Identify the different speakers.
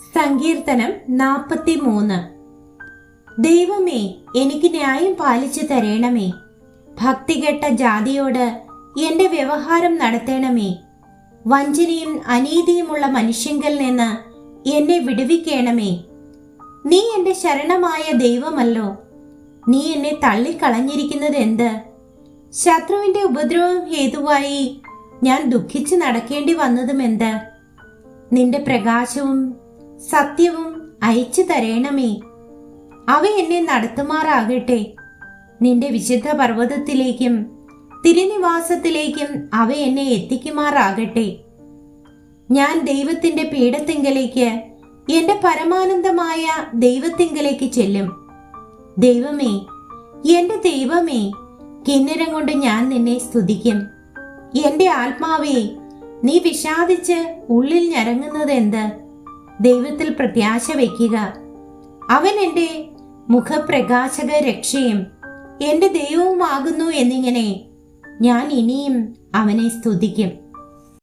Speaker 1: സങ്കീർത്തനം നാൽപ്പത്തി മൂന്ന് ദൈവമേ എനിക്ക് ന്യായം പാലിച്ചു തരേണമേ. ഭക്തികെട്ട ജാതിയോട് എന്റെ വ്യവഹാരം നടത്തണമേ. വഞ്ചനയും അനീതിയുമുള്ള മനുഷ്യങ്കൽ നിന്ന് എന്നെ വിടുവിക്കണമേ. നീ എന്റെ ശരണമായ ദൈവമല്ലോ. നീ എന്നെ തള്ളിക്കളഞ്ഞിരിക്കുന്നത് എന്ത്? ശത്രുവിന്റെ ഉപദ്രവം ഹേതുവായി ഞാൻ ദുഃഖിച്ച് നടക്കേണ്ടി വന്നതും എന്ത്? നിന്റെ പ്രകാശവും സത്യവും അയച്ചു തരേണമേ. അവ എന്നെ നടത്തുമാറാകട്ടെ. നിന്റെ വിശുദ്ധ പർവതത്തിലേക്കും തിരുനിവാസത്തിലേക്കും അവ എന്നെ എത്തിക്കുമാറാകട്ടെ. ഞാൻ ദൈവത്തിന്റെ പീഠത്തിങ്കലേക്ക് എന്റെ പരമാനന്ദമായ ദൈവത്തിങ്കലേക്ക് ചെല്ലും. ദൈവമേ എന്റെ ദൈവമേ കിന്നരം കൊണ്ട് ഞാൻ നിന്നെ സ്തുതിക്കും. എന്റെ ആത്മാവേ നീ വിഷാദിച്ച് ഉള്ളിൽ ഞരങ്ങുന്നത് എന്ത് ദൈവത്തിൽ പ്രത്യാശ വയ്ക്കുക. അവൻ എന്റെ മുഖപ്രകാശക രക്ഷയും എന്റെ ദൈവവുമാകുന്നു എന്നിങ്ങനെ ഞാൻ ഇനിയും അവനെ സ്തുതിക്കും.